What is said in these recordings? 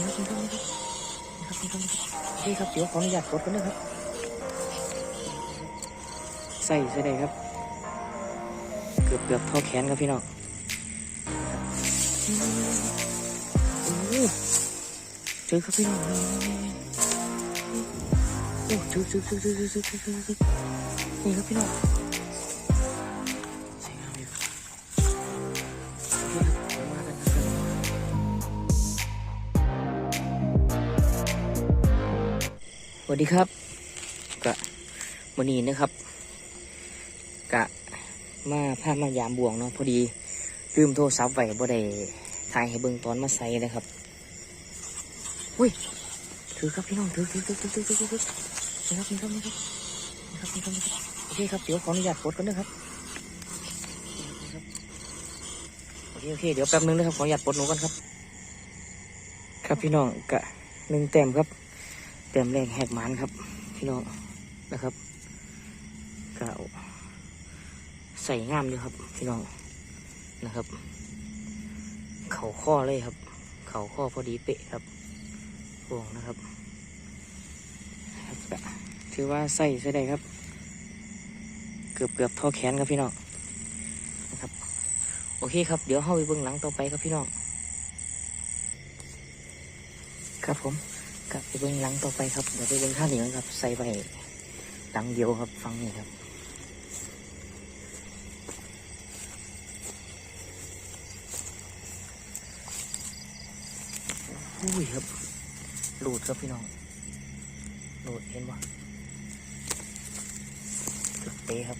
นี่ครับนี่ครับเดี๋ยวขออนุญาตกดกันนะครับ ใส่ใส่ได้ครับ เกือบเกือบเท่าแขนครับพี่น้องเจอครับพี่น้องโอ้ถือถือถือถือถือถือนี่ครับพี่น้อง วัสดีครับกะวันนี้นะครับกะมาพามายามบวงเนาะพอดีลืมโทรศัพท์ไว้บ่ได้ถ่ายให้เบิ่งตอนมาใส่นะครับอุ้ยถือครับพี่น้องถือถือถือถือถือถือถือนี่ครับนี่ครับนี่ครับนี่ครับนี่ครับนี่ครับโอเคครับเดี๋ยวขออนุญาตกดกันนะครับโอเคโอเคเดี๋ยวแป๊บนึงนะครับขออนุญาตปดหนูกันครับ ครับพี่น้องกะหนึ่งแต้มครับ แต้มแรกแหกมันครับ พี่น้องนะครับกะใส่งามอยู่ครับ พี่น้องนะครับ เข่าข้อเลยครับ เข่าข้อพอดีเป๊ะครับพวงนะครับถือว่าใส่ใส่ได้ครับ เกือบเกือบท่อแขนครับพี่น้องนะครับ โอเคครับ เดี๋ยวเข้าไปเบื้องหลังต่อไปครับพี่น้อง ครับผม กับไปเบื้งหลังต่อไปครับเดี๋ยวไปเบื้งข้างหนึ่งครับ ใส่ไปหลังเดียวครับฟังนี่ครับอุ้ยครับหลุดครับพี่น้องหลุดเห็นปะจุดเตะครับ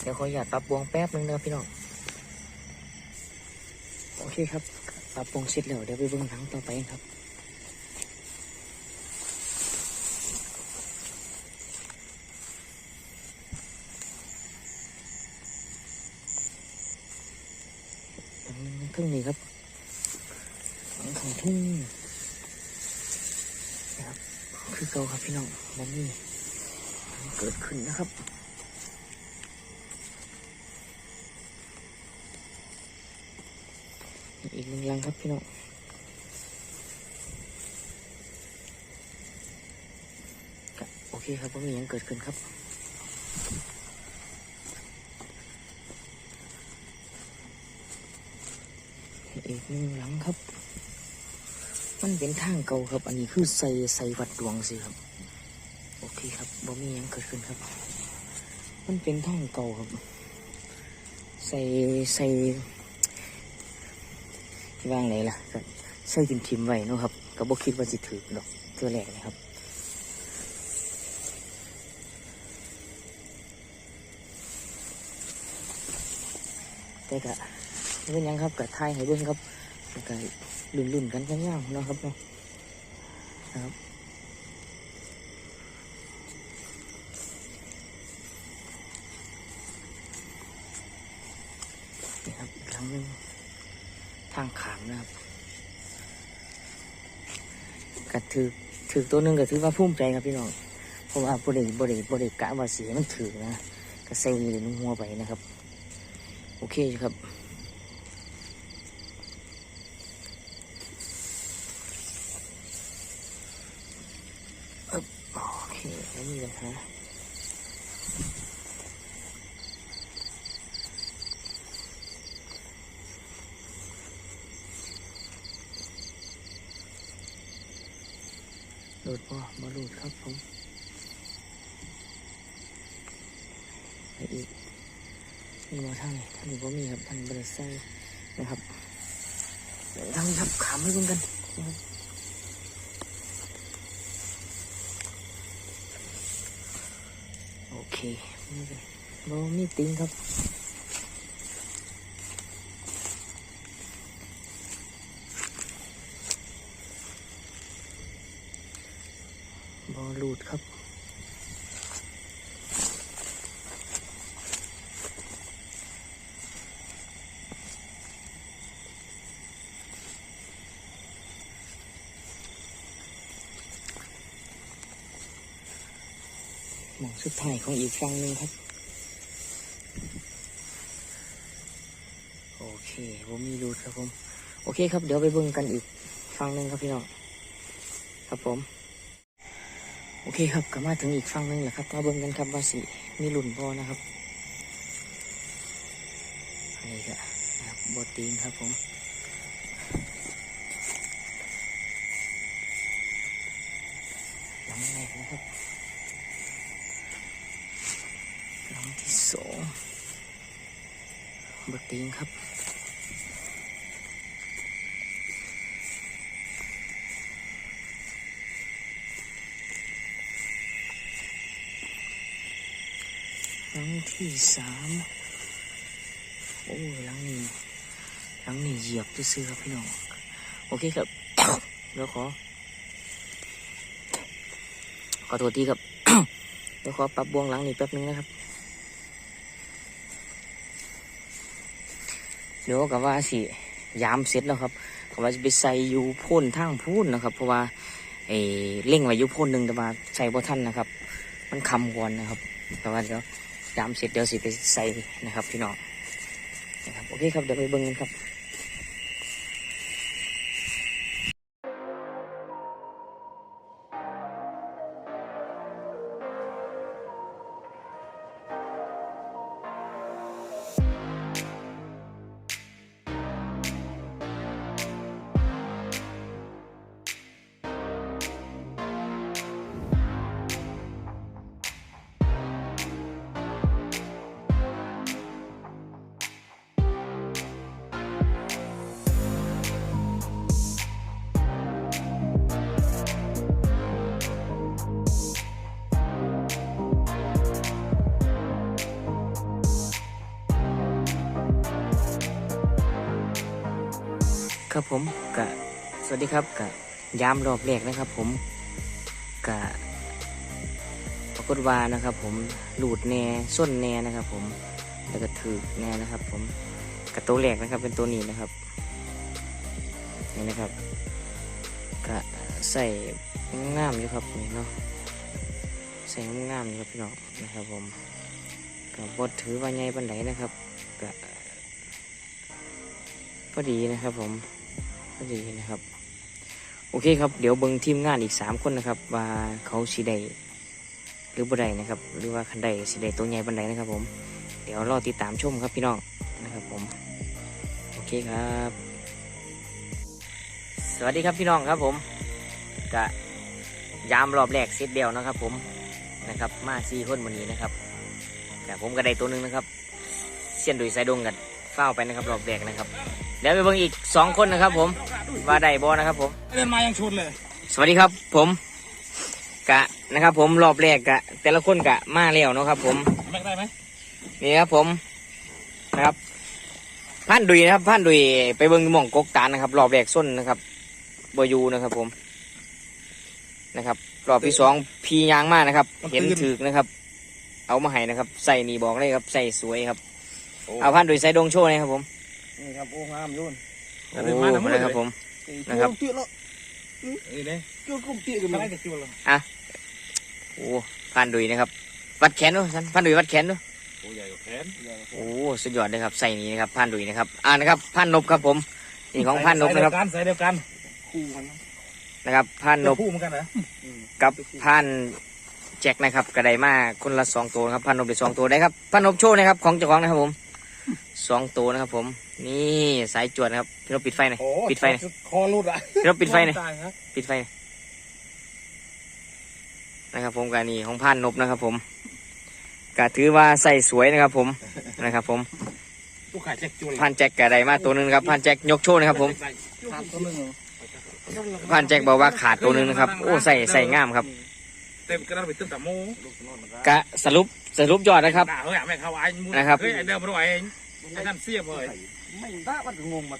เดี๋ยวขออยากปรับวงแป๊บนึงนะพี่น้อง โอเคครับปรับวงเสร็จแล้วเดี๋ยวไปเบิ่งหนังต่อไปครับ เรื่องนี้ครับของของทุ่งนะครับคือเก่าครับพี่น้องมันนี่เกิดขึ้นนะครับอีกหนึ่งลังครับพี่น้องโอเคครับว่ามียังเกิดขึ้นครับ หนึ่งหลังครับ มันเป็นทางเก่าครับ อันนี้คือใส่ใส่วัดดวงสิครับ โอเคครับบ่มีหยังเกิดขึ้นครับ มันเป็นทางเก่าครับ ใส่ใส่ที่วางไหนล่ะก็ใส่ทิมทิมไว้นะครับก็บ่คิดว่าสิถือดอกเตัวแรกนะครับแต่ก็บ่เป็นยังครับก็ทยให้เบิ่งครับ ก็ลุ่นๆกันกันย่างๆเนาะครับเนาะนะครับนี่ครับอีกครั้งหนึ่งทางขามนะครับก็ถือถือตัวหนึ่งก็ถือว่าภูมิใจครับพี่น้องเพราะว่าบริบริบริกะว่าเสียมันถือนะก็ใส่เหรียญหัวไปนะครับ โอเคครับโอ เคไม่มีปัญหาหลุดบ่บ่หลุดครับผมไปอีกมีมาทางไหนทางนี้ก็มีครับทางบริษัทนะครับทางนี้ครับขามให้เบิ่งกันนะครับ โอเคนี่เลยบ่มีติงครับบอลูดครับ สุดท้ายของอีกฝั่งหนึ่งครับ โอเคผมมีรูดครับผม โอเคครับ เดี๋ยวไปเบิ่งกันอีกฝั่งหนึ่งครับพี่น้อง ครับผม โอเคครับก็มาถึงอีกฝั่งหนึ่งแล้วครับ มาเบิ่งกันครับว่าสิมีหลุนพอนะครับอันนี้ก็นะครับบทตีนครับผมหลังแรกนะครับหลังที่สองบท ตีนครับหลังที่สามโอ้หลังนี้หลังนี้เหยียบซื้อครับพี่น้อง โอเคครับ เดี๋ยวขอ ขอโทษทีครับ เดี๋ยวขอปรับบวงหลังนี้แป๊บนึงนะครับ เดี๋ยวกับว่าสิยามเสร็จแล้วครับก็ว่าจะไปใส่ยูพ่นทางพูนนะครับ เพราะว่าเอเล่งไว้ยูพ่นหนึ่งแต่ว่าใส่บ่ท่านนะครับ มันคำก่อนนะครับแต่ว่าเดี๋ยวยามเสร็จเดี๋ยวสิไปใส่นะครับพี่น้องนะครับโอเคครับเดี๋ยวไปเบิ่งกันครับ ครับผมกะสวัสดีครับกะยามรอบแรกนะครับ ผมกะปรากฏว่านะครับ ผมหลุดแน่ส้นแน่นะครับ ผมแล้วก็ถือแน่นะครับ ผมกะตัวแรกนะครับ เป็นตัวนี้นะครับนี่นะครับกะใส่ง่ามอยู่ครับนี่เนาะใส่ง่ามอยู่ครับพี่น้องนะครับ ผมกับบดถือว่าใหญ่ปันไดนะครับกะพอดีนะครับผม พอดีนะครับ โอเคครับ เดี๋ยวเบิ้งทีมงานอีกสามคนนะครับ ว่าเขาสีใดหรือบ่ใดนะครับ หรือว่าคันใดสีใดตัวใหญ่บันไดนะครับ ผม เดี๋ยวรอติดตามชมครับพี่น้องนะครับผม โอเคครับ สวัสดีครับพี่น้องครับผมกะยามรอบแรกเซตเดียวนะครับ ผมนะครับ มาสี่คนวันนี้นะครับแต่ผมก็ได้ตัวหนึ่งนะครับเสียนดุยสายดงกันเฝ้าไปนะครับ รอบแรกนะครับ ดี๋ยวไปเบิ่งอีกสองคนนะครับ ผมว่าได้บอนะครับ ผมเล่นมายังชุดเลย สวัสดีครับ ผมกะนะครับ ผมรอบแรกกะ แต่ละคนกะมาแล้วเนาะครับ ผมแม็กได้ไหมนี่ครับผมนะครับพันดุยนะครับพันดุยไปเบิ่งหม่องกกตาลนะครับ รอบแรกส้นนะครับบอยูนะครับ ผมนะครับ รอบที่สองพียางมากนะครับ เห็นถือนะครับ เอามาให้นะครับ ใส่นี่บอกเลยครับ ใส่สวยครับ เอาพันดุยใส่ดงโชว์นะครับผม นี่ครับโอ้งามยุ่นโอ้นะครับผม นะครับเตี้ยแล้วนี่เลยจุดกลุ่มเตี้ยกันมาได้แต่จุดเลยโอ้พันดุยนะครับ วัดแขนดูสันพันดุยวัดแขนดูโอ้ใหญ่กว่าแขนโอ้สุดยอดเลยครับใส่นี้นะครับพันดุยนะครับอ่านะครับพันนบครับผมนี่ของพันนบนะครับใส่เดียวกันคู่กันนะครับพันนบคู่เหมือนกันเหรอกับพันแจ็คนะครับกระไดมาคนละสองตัวนะครับพันนบได้สองตัวได้ครับพันนบโชว์นะครับของเจ้าของนะครับผม สองตัวนะครับผม นี่สายจวดนะครับพี่นบปิดไฟหน่อยโอ้ปิดไฟหน่อยคอรุดอะพี่นบปิดไฟหน่อยตายครับปิดไฟหน่อยนะครับ ผมการนี่ของพันนบนะครับ ผมก็ถือว่าใส่สวยนะครับ ผมนะครับ ผมตู้ขายแจ็คจุดพันแจ็คกระไดมาตัวหนึงนะครับพันแจ็คยกโชว์นะครับ ผมขาดตัวหนึ่งพันแจ็คบอกว่าขาดตัวหนึงนะครับ โอ้ใส่ใส่งามครับ เต็มกระดานไปตึ้งแต่โม่กะสรุปสรุปยอดนะครับด่าเฮ้ยแม่เขาไอ้มูนะครับเฮ้ยไอ้เดิมมาด้วยเองไอ้นั่นเสียบเลยไม่ได้มันก็งงมา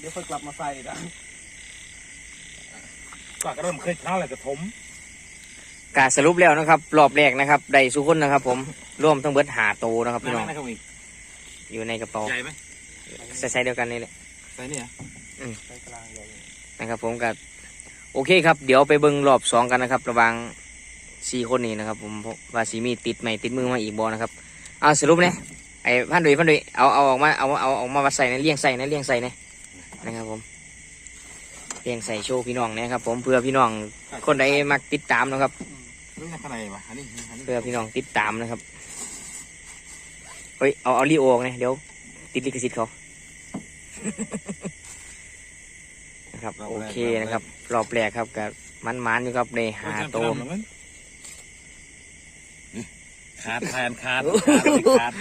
เดี๋ยวค่อยกลับมาใส่นะก็กระดานเคยเท้าอะไรกระถมกะสรุปแล้วนะครับ รอบแรกนะครับได้สุคนนะครับ ผมร่วมทั้งเบิดหาโตวนะครับพี่น้องนะครับอีกอยู่ในกระเป๋าใหญ่ไหมใส่ใส่เดียวกันนี่แหละใส่เนี่ยใส่กลางใหญ่นะครับผมกับ โอเคครับ เดี๋ยวไปเบิ้งรอบสองกันนะครับ ระหวังสี่คนนี้นะครับ ผมว่าสีมีติดไหมติดมือมาอีกบอนะครับเอาสรุปเนี่ยไอ้พันดุยพันดุยเอาเอาออกมาเอาเอาเอาออกมาวัดใส่นะเลี้ยงใส่นะเลี้ยงใส่นะนะครับผมลี้ยงใส่โชว์พี่น้องเนะครับ ผมเพื่อพี่น้องคนใดมักติดตามนะครับเรื่องอะไรวะอันนี้อันนี้เพื่อพี่น้องติดตามนะครับเฮ้ยเอาเอาลีโอออกนะเดี๋ยวติดลิขสิทธิ์เขา นะครับโอเคนะครับ รอบแรกครับกับมันมันๆอยู่ครับในหาโตวขาดแทนขาดขาด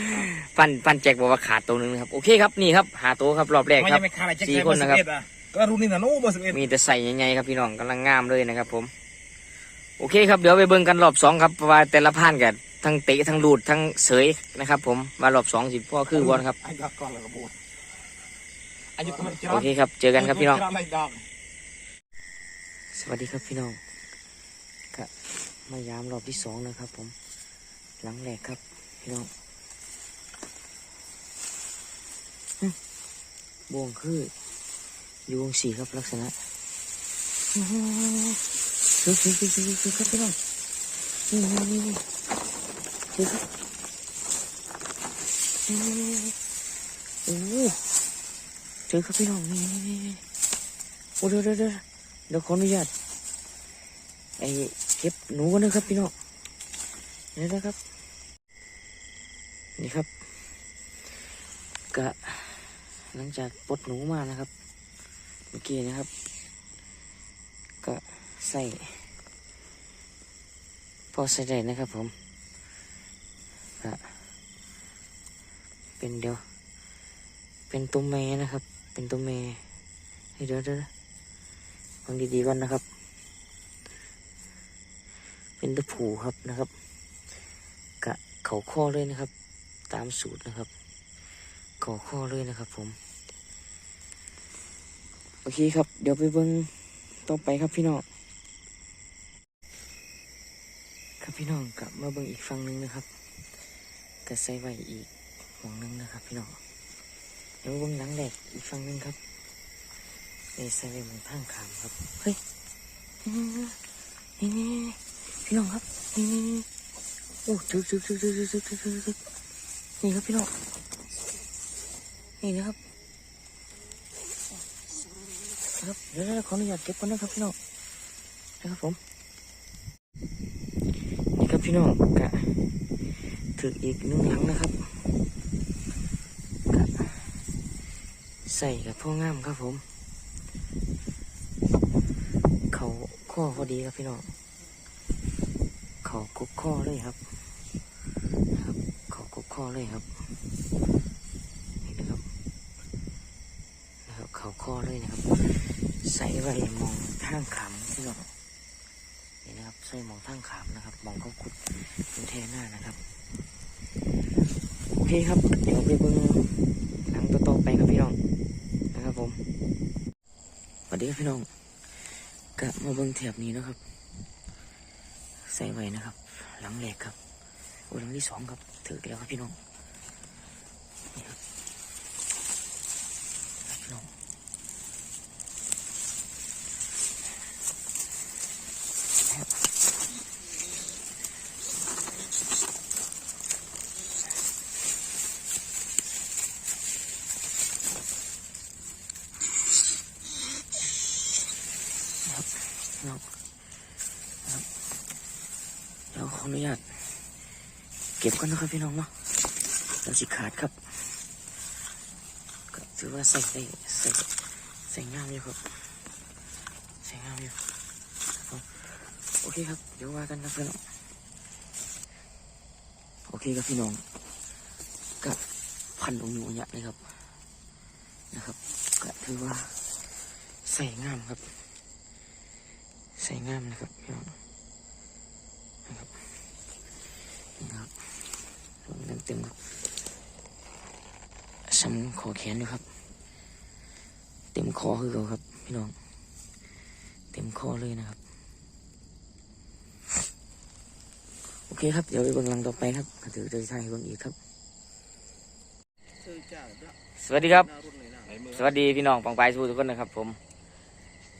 ปั้นปั้นแจ็คบอกว่าขาดตัวหนึ่งนะครับ โอเคครับนี่ครับหาตัวครับรอบแรกไม่ครัยับ งไม่ขาดอะไรแจ็คสี่แค่คนเบอร์นะสิครับบเอ็ดอะก็รุ่นนี้นะโน้เบอร์สิบเอ็ดมีแต่ใส่ใหญ่ๆครับพี่น้องกำลังงามเลยนะครับ ผม โอเคครับเดี๋ยวไปเบิ่งกันรอบสองครับเพราะว่าแต่ละพันกันทั้งเตะทั้งดูดทั้งเสยนะครับ ผมว่ารอบสองสิพ่อคือบอลครับอันนี้ก่อนแล้วก็บูดอันนี้ก็มันจะ โอเคครับ เจอกันครับพี่น้องไม่ดอกสวัสดีครับพี่น้องก็มายามรอบที่สองนะครับ ผม หลังแรกครับ พี่น้องหึบวงคืออยู่วงสี่ครับลักษณะอื้อหือคือคือคือคือคือครับพี่น้องนี่นี่นี่นี่คือครับนี่นี่นี่นี่โอ้โห เจอครับพี่น้องนี่โอ้เดี๋ยวเดี๋ยวเดี๋ยวเดี๋ยวขออนุญาตไอ้เก็บหนูกันนะครับพี่น้องนี่นะครับ นี่ครับกะหลังจากปลดหนูมานะครับ เมื่อกี้นะครับ ก็ใส่พอใส่ได้นะครับผมก็เป็นเดียว เป็นตัวแม่นะครับ เป็นตัวแม่เฮ้ยเดี๋ยวเดี๋ยวฟังดีๆก่อนนะครับ เป็นตะผูครับนะครับ กะเข่าข้อเลยนะครับ ตามสูตรนะครับเข่าข้อเลยนะครับผม โอเคครับ เดี๋ยวไปเบิ้งต่อไปครับพี่น้องครับพี่น้องกลับมาเบิ้งอีกฝั่งหนึงนะครับกะใส่ไว้อีกหวงหนึงนะครับพี่น้อง ดี๋ยวมาเบิ้งหลังแหลกอีกฝั่งหนึงครับนี่ใส่ไว้เหมือนทางขามครับ เฮ้ย นี่นี่พี่น้องครับ นี่นี่นี่โอ้ถึกถึกถึกถึกถึกถึกถึกถึกถึกนี่ครับพี่น้อง นี่นะครับครับเดี๋ยวๆขออนุญาตเก็บก่อนนะครับพี่น้อง นะครับผม นี่ครับพี่น้องกะถึกอีกหนึ่งหลังนะครับกะ ใส่กับพ่องามครับผม เขาข้อพอดีครับพี่น้องเขากุกข้อเลยครับ ครับ เขากุกข้อเลยครับนี่นะครับนะครับเขาข้อเลยนะครับ ใส่ไว้มองทางขามพี่น้องนี่นะครับใส่มองทางขามนะครับ มองเขาขุดเป็นแท่หน้านะครับโอเคครับ เดี๋ยวไปเบิ่งหนังต่อๆไปครับพี่น้อง นะครับผม สวัสดีครับ พี่น้องกะมาเบิ้งแถบนี้นะครับ ใส่ไว้นะครับ หลังแรกครับโอ้หลังที่สองครับถือแล้วครับพี่น้องนี่ครับพี่น้องครับพี่ น้องเดี๋ยวขออนุญาตเก็บก่อนนะครับพี่น้องเนาะเราสิขาดครับก็ถือว่าใส่ใส่ใส่งามอยู่ครับใส่งามอยู่โอเคครับเดี๋ยวว่ากันนะพี่น้องโอเคครับพี่น้องก็พันองอยู่เนี่ยนะครับนะครับ ก็ถือว่าใส่งามครับ ใส่งามนะครับพี่น้องนะครับเต็มเต็มๆครับซ้ำขอแขนด้วยครับ เต็มคอคือเขาครับพี่น้อง เต็มคอเลยนะครับโอเคครับ เดี๋ยวไปเบิ่งลังต่อไปครับถือจะใช้เบิ่งอีกครับ สวัสดีครับ สวัสดีพี่น้องปองไปสู้ทุกคนนะครับผม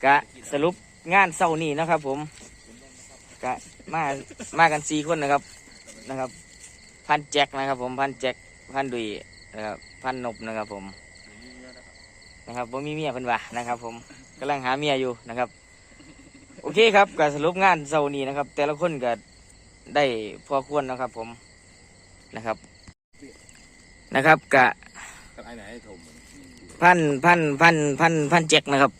กะสรุป งานเศร้านี้นะครับ ผมกะมามากันสี่คนนะครับนะครับ พันแจ็คนะครับ ผมพันแจ็คพันดุยนะครับพันนบนะครับ ผมนะครับผมมีเมียเพิ่นว่านะครับ ผมกำลังหาเมียอยู่นะครับ โอเคครับก็สรุปงานเสาร์นี้นะครับ แต่ละคนก็ได้พอควรนะครับ ผมนะครับ นะครับกะกันไอ้ไหนไอ้ถมพันพันพันพันพันเจ็กนะครับ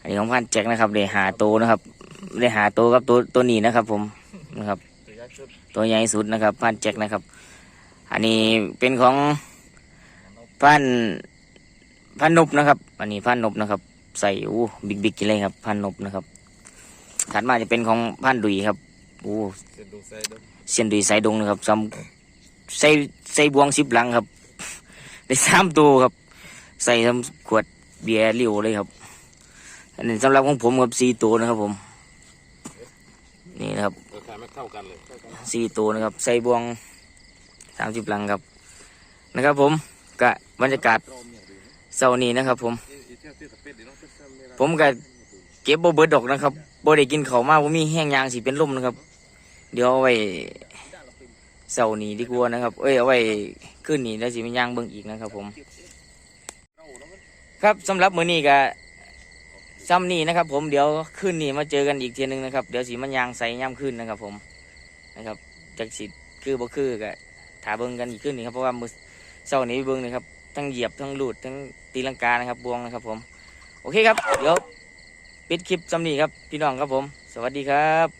อันนี้ของพันเจ็กนะครับได้หาโตวนะครับได้หาโตวกับตัวตัวนี้นะครับ ผมนะครับ ตัวใหญ่สุดนะครับพันเจ็กนะครับ อันนี้เป็นของพันพันนบนะครับ อันนี้พันนบนะครับ ใส่อู้บิ๊กบิ๊กเลยครับพันนบนะครับถัดมาจะเป็นของพันดุยครับอู้เส้นดุยนดุยสายดงนะครับซ้ำใส่ใส่บวงสิบหลังครับได้สามตัวครับ ใส่ทำขวดเบียร์เลี้ยวเลยครับ อันนี้สำหรับของผมครับสี่ตัวนะครับผม นี่นะครับราคาไม่เท่ากันเลยสี่ตัวนะครับ ใส่บวงสามสิบลังครับ นะครับผมกะบรรยากาศเสาร์นี้นะครับ ผม ผมก็เก็บโบเบิร์ดดอกนะครับโบได้กินเขาวมากผมมีแห้งยางสีเป็นลมนะครับ เดี๋ยวเอาไว้เสาร์นี้ดีกว่านะครับ เอ้ยเอาไว้ขึ้นนี้แล้วสิมันยางเบิ่งอีกนะครับ ผม ครับสำหรับมื้อนี้ก็ ซ้ำนี่นะครับ ผมเดี๋ยวขึ้นนี่มาเจอกันอีกทีหนึงนะครับ เดี๋ยวสีมันยางใส่ย่ำขึ้นนะครับ ผมนะครับจากสิคือบ่คือกับถาเบิ้งกันอีกขึ้นนี่ครับเพราะว่ามือเสาร์นี้เบิ้งนะครับทั้งเหยียบทั้งหลุดทั้งตีลังกานะครับบวงนะครับ ผม โอเคครับ เดี๋ยวปิดคลิปซ้ำนี่ครับพี่น้องครับผม สวัสดีครับ